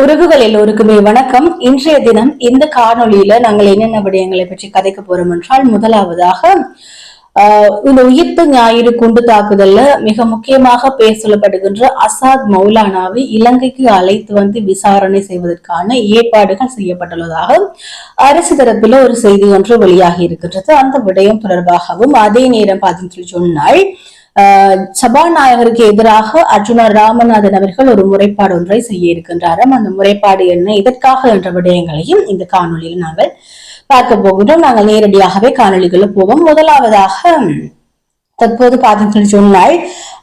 உறவுகள் எல்லோருக்குமே வணக்கம். இன்றைய தினம் இந்த காணொளியில நாங்கள் என்னென்ன விடயங்களை பற்றி கதைக்க போறோம் என்றால் முதலாவதாக இந்த உயிர்த்த ஞாயிறு குண்டு தாக்குதல்ல மிக முக்கியமாக பேர் சொல்லப்படுகின்ற அசாத் மௌலானாவை இலங்கைக்கு அழைத்து வந்து விசாரணை செய்வதற்கான ஏற்பாடுகள் செய்யப்பட்டுள்ளதாக அரசு தரப்பில் ஒரு செய்தி ஒன்று வெளியாகி இருக்கின்றது. அந்த விடயம் தொடர்பாகவும் அதே நேரம் பார்த்தீங்கன்னு சொன்னால் ஆஹ் சபாநாயகருக்கு எதிராக அர்ஜுனா ராமநாதன் அவர்கள் ஒரு முறைப்பாடு ஒன்றை செய்ய இருக்கின்றாராம். அந்த முறைப்பாடு என்ன? இதற்காக என்ற விடயங்களையும் இந்த காணொளியில் நாங்கள் பார்க்க போகின்றோம் நாங்கள் நேரடியாகவே காணொளிகளுக்கு போவோம். முதலாவதாக தற்போது பார்த்தீங்கன்னு சொன்னால்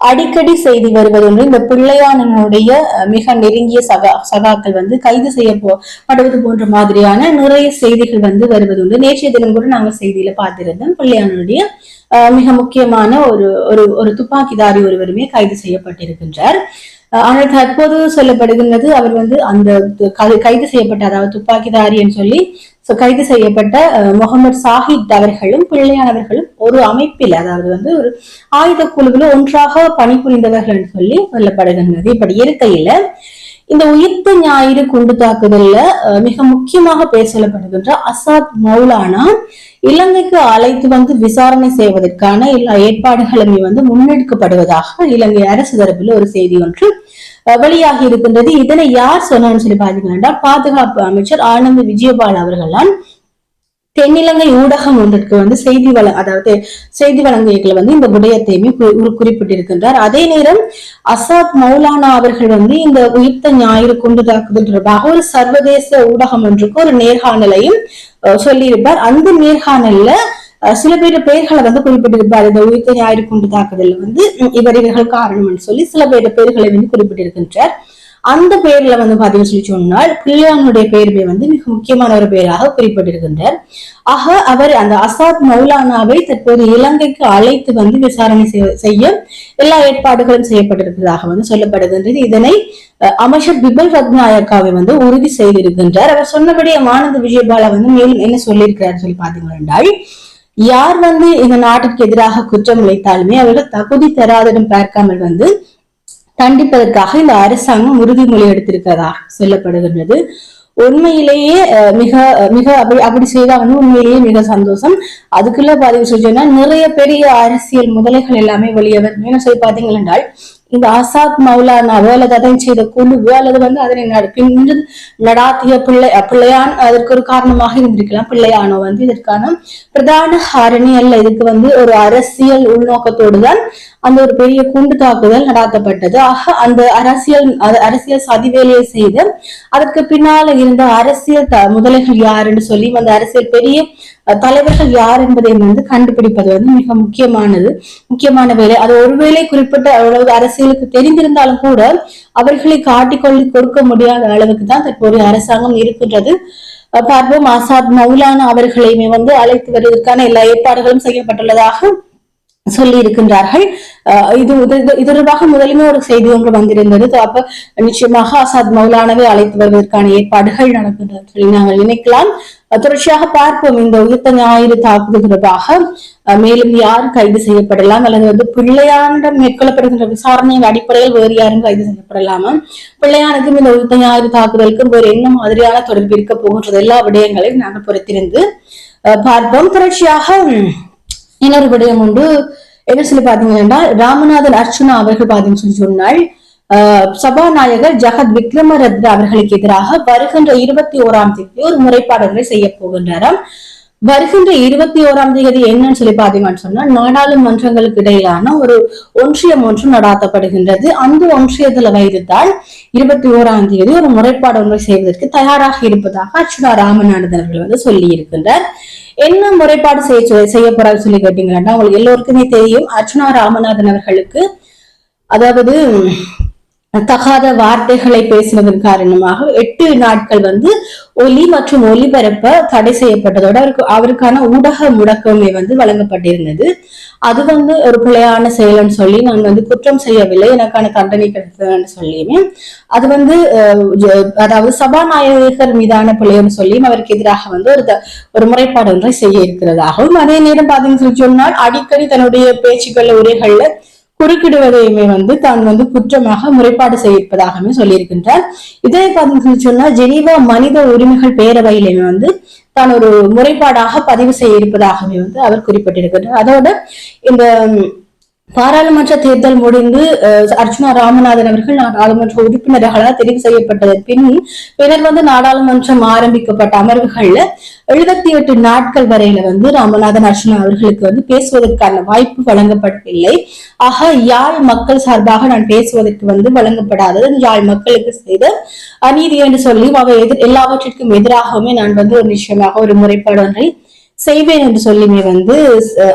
அடிக்கடி செய்தி வருவது ஒன்று இந்த பிள்ளையானனுடைய மிக நெருங்கிய சகா சகாக்கள் வந்து கைது செய்யப்படுவது போன்ற மாதிரியான நிறைய செய்திகள் வந்து வருவது உண்டு. நேற்றைய தினம் கூட நாங்கள் செய்தியில பார்த்திருந்தோம். பிள்ளையானனுடைய அஹ், மிக முக்கியமான ஒரு ஒரு ஒரு துப்பாக்கிதாரி ஒருவருமே கைது செய்யப்பட்டிருக்கின்றார். ஆனால் தற்போது சொல்லப்படுகின்றது அவர் வந்து அந்த கைது செய்யப்பட்ட அதாவது துப்பாக்கிதாரி என்று சொல்லி ஸோ கைது செய்யப்பட்ட முகமது சாஹித் அவர்களும் பிள்ளையானவர்களும் ஒரு அமைப்பில் அதாவது வந்து ஒரு ஆயுத குழுவில் ஒன்றாக பணிபுரிந்தவர்கள் சொல்லி சொல்லப்படுகின்றது. இப்படி இருக்கையில இந்த உயிர்த்த ஞாயிறு குண்டு தாக்குதல்ல மிக முக்கியமாக பேர் சொல்லப்படுகின்ற அசாத் மௌலானா இலங்கைக்கு அழைத்து வந்து விசாரணை செய்வதற்கான எல்லா ஏற்பாடுகளுமே வந்து முன்னெடுக்கப்படுவதாக இலங்கை அரசு தரப்பில் ஒரு செய்தி ஒன்று வெளியாகி இருக்கின்றது. இதனை யார் சொன்னான்னு சொல்லி பாத்தீங்கன்னா பாதுகாப்பு அமைச்சர் ஆனந்த் விஜயபால் அவர்கள்தான். தென்னிலங்கை ஊடகம் ஒன்றிற்கு வந்து செய்தி வள அதாவது செய்தி வழங்கியர்கள் வந்து இந்த விடயத்தையுமே குறிப்பிட்டிருக்கின்றார். அதே நேரம் அசாத் மௌலானா அவர்கள் வந்து இந்த உயிர்த்த ஞாயிறு கொண்டு தாக்குதல் தொடர்பாக ஒரு சர்வதேச ஊடகம் ஒன்றுக்கு ஒரு நேர்காணலையும் அஹ், சொல்லியிருப்பார். அந்த நேர்காணல்ல சில பேர் பெயர்களை வந்து குறிப்பிட்டிருப்பார் இந்த உயிர்த்த ஞாயிறு குண்டு தாக்குதல் வந்து இவர் இவர்கள் காரணம்னு சொல்லி சில பேர் பெயர்களை வந்து குறிப்பிட்டிருக்கின்றார். அந்த பெயர்ல வந்து பாத்தீங்கன்னு சொல்லி சொன்னால் பிள்ளையானுடைய பெயருமே வந்து மிக முக்கியமான ஒரு பெயராக குறிப்பிட்டிருக்கின்றார். ஆக அவர் அந்த அசாத் மௌலானாவை தற்போது இலங்கைக்கு அழைத்து வந்து விசாரணை செய்ய- செய்ய எல்லா ஏற்பாடுகளும் செய்யப்பட்டிருப்பதாக வந்து சொல்லப்படுகின்றது. இதனை அஹ், அமைச்சர் பிபல் ரத்நாயக்காவை வந்து உறுதி செய்திருக்கின்றார். அவர் சொன்னபடி ஆனந்த விஜயபாலா வந்து மேலும் என்ன சொல்லியிருக்கிறார் சொல்லி பாத்தீங்கன்னா யார் வந்து இந்த நாட்டிற்கு எதிராக குற்றம் இழைத்தாலுமே அவர்கள் தகுதி தராதடம் பார்க்காமல் வந்து தண்டிப்பதற்காக இந்த அரசாங்கம் உறுதிமொழி எடுத்திருக்கிறதாக சொல்லப்படுகின்றது. உண்மையிலேயே மிக மிக அப்படி அப்படி செய்தா வந்து உண்மையிலேயே மிக சந்தோஷம். அதுக்குள்ள பதிவு சொன்னா நிறைய பெரிய அரசியல் முதலைகள் எல்லாமே வெளியே வரும் என்ன சொல்லி பாத்தீங்கன்னா என்றால் இந்த ஆசாத் மௌலானாவோ அல்லது அதை செய்த குழுவோ அல்லது வந்து அதனை நட- நடாத்திய பிள்ளை பிள்ளையான் அதற்கு ஒரு காரணமாக இருந்திருக்கலாம். பிள்ளையானோ வந்து இதற்கான பிரதான காரணி அல்ல. இதுக்கு வந்து ஒரு அரசியல் உள்நோக்கத்தோடு தான் அந்த ஒரு பெரிய குண்டு தாக்குதல் நடாத்தப்பட்டது. ஆக அந்த அரசியல் அரசியல் சதி வேலையை செய்து அதற்கு பின்னால இருந்த அரசியல் முதலைகள் யாருன்னு சொல்லி அந்த அரசியல் பெரிய தலைவர்கள் யார் என்பதை வந்து கண்டுபிடிப்பது வந்து மிக முக்கியமானது. முக்கியமான வேலை. அது ஒருவேளை குறிப்பிட்ட அளவு அரசியலுக்கு தெரிந்திருந்தாலும் கூட அவர்களை காட்டிக்கொள்ளி கொடுக்க முடியாத அளவுக்கு தான் தற்போதைய அரசாங்கம் இருக்கின்றது. பார்ப்போம். ஆசாத் மௌலானா அவர்களையுமே வந்து அழைத்து வருவதற்கான எல்லா ஏற்பாடுகளும் செய்யப்பட்டுள்ளதாக சொல்லி இருக்கின்றார்கள் இது இது- இது- தொடர்பாக முதலுமே ஒரு செய்தி ஒன்று வந்திருந்தது. அப்ப நிச்சயமாக ஆசாத் மௌலானவை அழைத்து வருவதற்கான ஏற்பாடுகள் நடக்கின்றது சொல்லி நாங்கள் நினைக்கலாம். தொடர்ச்சியாக பார்ப்போம். இந்த உயிர்த்த ஞாயிறு தாக்குதல் தொடர்பாக மேலும் யார் கைது செய்யப்படலாம்? அல்லது வந்து பிள்ளையானிடம் மேற்கொள்ளப்படுகின்ற விசாரணையின் அடிப்படையில் வேறு யாரும் கைது செய்யப்படலாமா? பிள்ளையானுக்கும் இந்த உயிர்த்த ஞாயிறு தாக்குதலுக்கும் வேறு என்ன மாதிரியான தொடர்பு இருக்க போகின்றது? எல்லா விடயங்களையும் நாங்கள் பொறுத்திருந்து அஹ் பார்ப்போம். தொடர்ச்சியாக இன்னொரு விடயம் உண்டு. என்ன சொல்லி பாத்தீங்கன்னா ராமநாதன் அர்ச்சுனா அவர்கள் பாத்தீங்கன்னு சொல்லி சொன்னால் சபாநாயகர் ஜெகத் விக்ரமரத்ன அவர்களுக்கு எதிராக வருகின்ற இருபத்தி ஓராம் தேதி ஒரு முறைப்பாடுகளை செய்ய போகின்றாராம் வருகின்ற இருபத்தி ஓராம் தேதி என்னன்னு சொல்லி பாத்தீங்கன்னு சொன்னா நாடாளுமன்றங்களுக்கு இடையிலான ஒரு ஒன்றியம் ஒன்று நடாத்தப்படுகின்றது. அந்த ஒன்றியத்துல வைத்துதான் இருபத்தி ஓராம் தேதி ஒரு முறைப்பாடு ஒன்றை செய்வதற்கு தயாராக இருப்பதாக அர்ச்சுனா ராமநாதன் அவர்கள் வந்து சொல்லி இருக்கின்றார் என்ன முறைப்பாடு செய்ய செய்யப்படாது செய்ய போறாரு சொல்லி கேட்டீங்கன்னா உங்களுக்கு எல்லோருக்குமே தெரியும். அர்ச்சுனா ராமநாதன் அவர்களுக்கு அதாவது தகாத வார்த்தைகளை பேசினதன் காரணமாக எட்டு நாட்கள் வந்து ஒலி மற்றும் ஒலிபரப்ப தடை செய்யப்பட்டதோடு அவருக்கு அவருக்கான ஊடக முடக்கமே வந்து வழங்கப்பட்டிருந்தது. அது வந்து ஒரு பிழையான செயல்னு சொல்லி நான் வந்து குற்றம் செய்யவில்லை. எனக்கான தண்டனை கிடைத்ததுன்னு சொல்லியுமே. அது வந்து அஹ், அதாவது சபாநாயகர் மீதான பிழைன்னு சொல்லியும் அவருக்கு எதிராக வந்து ஒரு த- ஒரு முறைப்பாடு ஒன்றை செய்ய இருக்கிறதாகவும் அதே நேரம் பாத்தீங்கன்னு சொல்லி சொன்னால் அடிக்கடி தன்னுடைய பேச்சுக்கள் உரைகள்ல குறுக்கிடுவதையுமே வந்து தான் வந்து குற்றமாக முறைப்பாடு செய்திருப்பதாகவே சொல்லியிருக்கின்றார். இதே பார்த்து சொன்னா ஜெனீவா மனித உரிமைகள் பேரவையிலுமே வந்து தான் ஒரு முறைப்பாடாக பதிவு செய்ய இருப்பதாகவே வந்து அவர் குறிப்பிட்டிருக்கின்றார். அதோட இந்த பாராளுமன்ற தேர்தல் முடிந்து அர்ஜுனா அர்ச்சுனா ராமநாதன் அவர்கள் நாடாளுமன்ற உறுப்பினர்களாக தெரிவு செய்யப்பட்டதன் பின் பின்னர் வந்து நாடாளுமன்றம் ஆரம்பிக்கப்பட்ட அமர்வுகள்ல எழுபத்தி எட்டு நாட்கள் வரையில வந்து ராமநாதன் அர்ஜுனா அவர்களுக்கு வந்து பேசுவதற்கான வாய்ப்பு வழங்கப்படவில்லை. ஆக யாழ் மக்கள் சார்பாக நான் பேசுவதற்கு வந்து வழங்கப்படாதது. யாழ் மக்களுக்கு செய்த அநீதி என்று சொல்லி அவை எதிர் எல்லாவற்றிற்கும் எதிராகவுமே நான் வந்து ஒரு நிச்சயமாக ஒரு முறைப்பாடு ஒன்றை செய்வேன் என்று சொல்லியுமே வந்து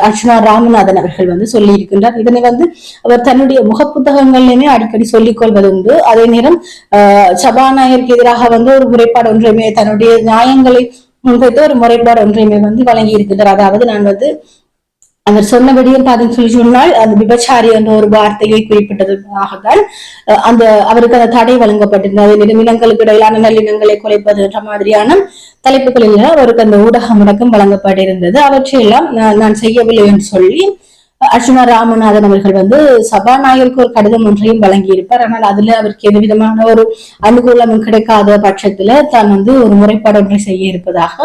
அர்ச்சனா ராமநாதன் அவர்கள் வந்து சொல்லி இருக்கின்றார் இதனை வந்து அவர் தன்னுடைய முகப்புத்தகங்களிலுமே அடிக்கடி சொல்லிக் கொள்வது உண்டு. அதே நேரம் சபாநாயகருக்கு எதிராக வந்து ஒரு முறைப்பாடு ஒன்றையுமே தன்னுடைய நியாயங்களை முன்வைத்து ஒரு முறைப்பாடு ஒன்றையுமே வந்து வழங்கி இருக்கின்றார் அதாவது நான் வந்து அவர் சொன்னபடியும் பார்த்தீங்கன்னு சொல்லி சொன்னால் அந்த விபச்சாரி என்ற ஒரு வார்த்தையை குறிப்பிட்டதுக்காகத்தான் அந்த அவருக்கு அந்த தடை வழங்கப்பட்டிருந்தது. நிலம் இனங்களுக்கு இடையிலான நல்லினங்களை குறைப்பது என்ற மாதிரியான தலைப்புகளில் அவருக்கு அந்த ஊடக முடக்கம் வழங்கப்பட்டிருந்தது. அவற்றையெல்லாம் நான் நான் செய்யவில்லை என்று சொல்லி அர்ச்சுனா ராமநாதன் அவர்கள் வந்து சபாநாயகருக்கு ஒரு கடிதம் ஒன்றையும் வழங்கியிருப்பார். ஆனால் அதுல அவருக்கு எந்த விதமான ஒரு அனுகூலமும் கிடைக்காத பட்சத்துல தான் வந்து ஒரு முறைப்பாடு ஒன்றை செய்ய இருப்பதாக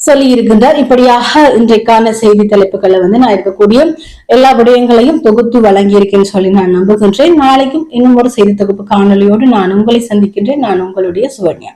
சொல்லி இருக்கின்றார் இப்படியாக இன்றைக்கான செய்தி தலைப்புகளை வந்து நான் இருக்கக்கூடிய எல்லா விடயங்களையும் தொகுத்து வழங்கியிருக்கேன்னு சொல்லி நான் நம்புகின்றேன். நாளைக்கும் இன்னும் ஒரு செய்தி தொகுப்பு காணொலியோடு நான் உங்களை சந்திக்கின்றேன். நான் உங்களுடைய சுவன்யா.